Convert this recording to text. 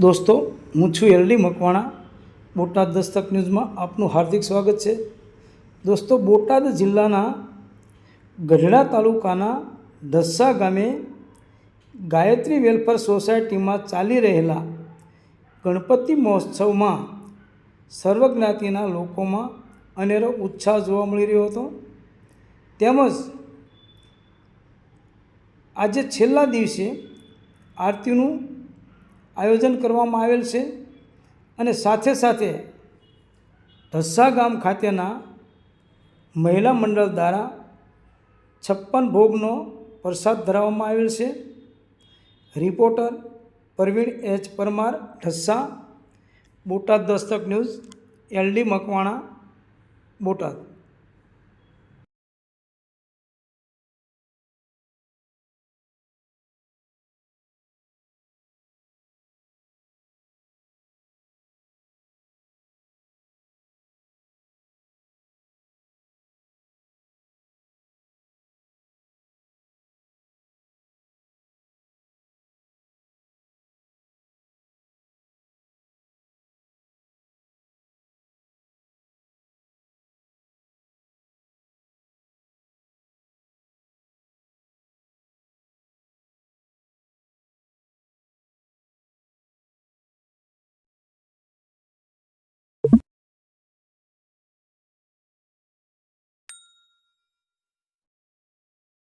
દોસ્તો, હું છું એલડી મકવાણા. બોટાદ દસ્તક ન્યૂઝમાં આપનું હાર્દિક સ્વાગત છે. દોસ્તો, બોટાદ જિલ્લાના ગઢડા તાલુકાના ધસ્સા ગામે ગાયત્રી વેલફેર સોસાયટીમાં ચાલી રહેલા ગણપતિ મહોત્સવમાં સર્વજ્ઞાતિના લોકોમાં અનેરો ઉત્સાહ જોવા મળી રહ્યો હતો. તેમજ આજે છેલ્લા દિવસે આરતીનું આયોજન કરવામાં આવેલ છે અને સાથે સાથે ઢસ્સા ગામ ખાતેના મહિલા મંડળ દ્વારા છપ્પન ભોગનો પ્રસાદ ધરાવવામાં આવેલ છે. Reporter Parveen H. Parmar, Dhasa, Botad Dastak news LD Makwana, Botad.